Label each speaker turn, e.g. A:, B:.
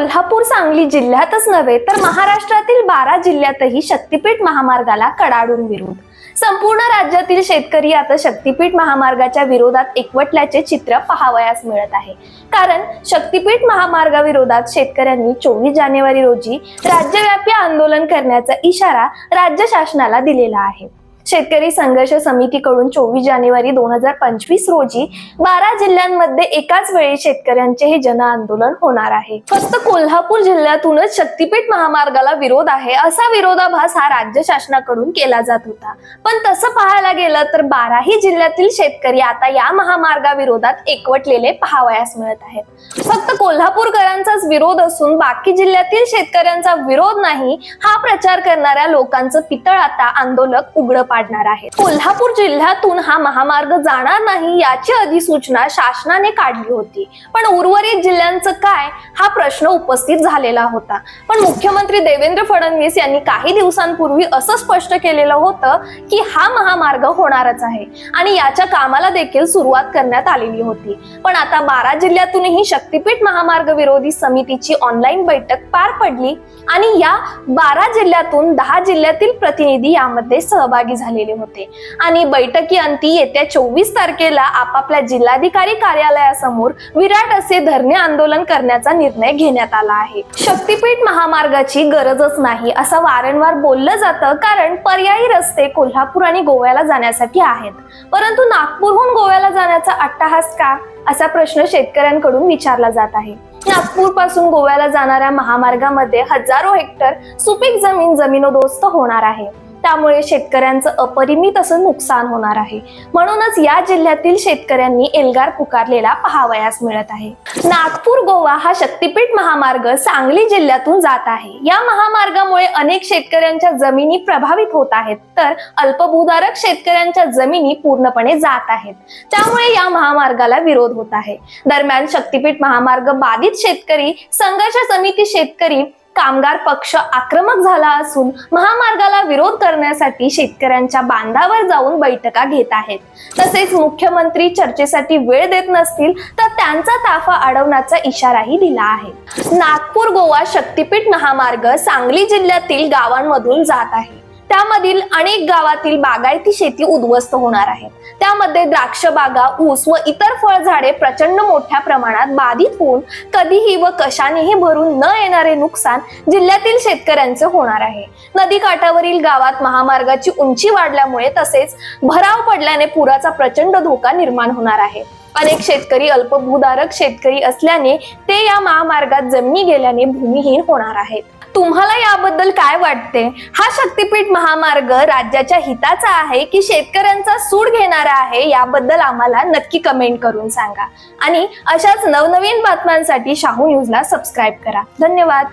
A: कोल्हापूर सांगली जिल्ह्यातच नव्हे तर महाराष्ट्रातील बारा जिल्ह्यातही शक्तीपीठ महामार्गाला कडाडून विरोध. संपूर्ण राज्यातील शेतकरी आता शक्तीपीठ महामार्गाच्या विरोधात एकवटल्याचे चित्र पाहावयास मिळत आहे. कारण शक्तीपीठ महामार्गाविरोधात शेतकऱ्यांनी चोवीस जानेवारी रोजी राज्यव्यापी आंदोलन करण्याचा इशारा राज्य शासनाला दिलेला आहे. शेतकरी संघर्ष समितीकडून चोवीस जानेवारी दोन हजार पंचवीस रोजी बारा जिल्ह्यांमध्ये एकाच वेळी शेतकऱ्यांचे हे जन आंदोलन होणार आहे. फक्त कोल्हापूर जिल्ह्यातूनच शक्तीपीठ महामार्गाला विरोध आहे असा विरोधाभास हा राज्य शासनाकडून केला जात होता. पण तसं पाहायला गेलं तर बाराही जिल्ह्यातील शेतकरी आता या महामार्गाविरोधात एकवटलेले पाहावयास मिळत आहेत. फक्त कोल्हापूरकरांचाच विरोध असून बाकी जिल्ह्यातील शेतकऱ्यांचा विरोध नाही हा प्रचार करणाऱ्या लोकांचं पितळ आता आंदोलक उघड पाडणार आहे कोल्हापूर जिल्ह्यातून हा महामार्ग जाणार नाही याची अधिसूचना शासनाने काढली होती. पण उर्वरित जिल्ह्यांचं काय? हा प्रश्न उपस्थित झालेला होता. पण मुख्यमंत्री देवेंद्र फडणवीस यांनी काही दिवसांपूर्वी असं स्पष्ट केलेलं होतं की हा महामार्ग होणारच आहे आणि याच्या कामाला देखील सुरुवात करण्यात आलेली होती. पण आता बारा जिल्ह्यातूनही शक्तीपीठ महामार्ग विरोधी समितीची ऑनलाईन बैठक पार पडली आणि या बारा जिल्ह्यातून दहा जिल्ह्यातील प्रतिनिधी यामध्ये सहभागी झालेले होते. आणि बैठकी अंती येत्या चोवीस तारखेला आपापल्या जिल्हाधिकारी कार्यालयासमोर विराट असे धरणे आंदोलन करण्याचा निर्णय घेण्यात आला आहे. शक्तीपीठ महामार्गाची गरजच नाही असं वारंवार बोललं जातं कारण पर्यायी रस्ते कोल्हापूर आणि गोव्याला जाण्यासाठी आहेत. परंतु नागपूरहून गोव्याला जाण्याचा अट्टहास का? असा प्रश्न शेतकऱ्यांकडून विचारला जात आहे. नागपूरपासून गोव्याला जाणाऱ्या महामार्गामध्ये हजारो हेक्टर सुपीक जमीन जमीनोदोस्त होणार आहे. त्यामुळे शेतकऱ्यांचं अपरिमित असं नुकसान होणार आहे. म्हणूनच या जिल्ह्यातील शेतकऱ्यांनी एल्गार पुकारलेला पहावयास मिळत आहे. नागपूर गोवा हा शक्तीपीठ महामार्ग सांगली जिल्ह्यातून जात आहे. या महामार्गामुळे अनेक शेतकऱ्यांच्या जमिनी प्रभावित होत आहेत. तर अल्पभूधारक शेतकऱ्यांच्या जमिनी पूर्णपणे जात आहेत. त्यामुळे या महामार्गाला विरोध होत आहे. दरम्यान शक्तीपीठ महामार्ग बाधित शेतकरी संघर्ष समिती शेतकरी कामगार पक्ष आक्रमक झाला असून महामार्गाला विरोध करण्यासाठी शेतकऱ्यांच्या बांधावर जाऊन बैठका घेत आहेत. तसेच मुख्यमंत्री चर्चेसाठी वेळ देत नसतील तर त्यांचा ताफा अडवण्याचा इशाराही दिला आहे. नागपूर गोवा शक्तीपीठ महामार्ग सांगली जिल्ह्यातील गावांमधून जात आहे. त्यामधील अनेक गावातील बागायती शेती उद्ध्वस्त होणार आहे. त्यामध्ये द्राक्ष बागा ऊस व इतर फळझाडे प्रचंड मोठ्या प्रमाणात बाधित होऊन कधीही व कशानेही भरून न येणारे नुकसान जिल्ह्यातील शेतकऱ्यांचे होणार आहे. नदी काठावरील गावात महामार्गाची उंची वाढल्यामुळे तसेच भराव पडल्याने पुराचा प्रचंड धोका निर्माण होणार आहे. अनेक शेतकरी अल्पभूधारक शेतकरी असल्याने ते या महामार्गात जमिनी गेल्याने भूमिहीन होणार आहेत. तुम्हाला याबद्दल काय वाटते? हा शक्तीपीठ महामार्ग राज्याच्या हिताचा आहे की शेतकऱ्यांचा सूड घेणारा आहे याबद्दल आम्हाला नक्की कमेंट करून सांगा. आणि अशाच नवनवीन बातम्यांसाठी शाहू न्यूजला सबस्क्राईब करा. धन्यवाद.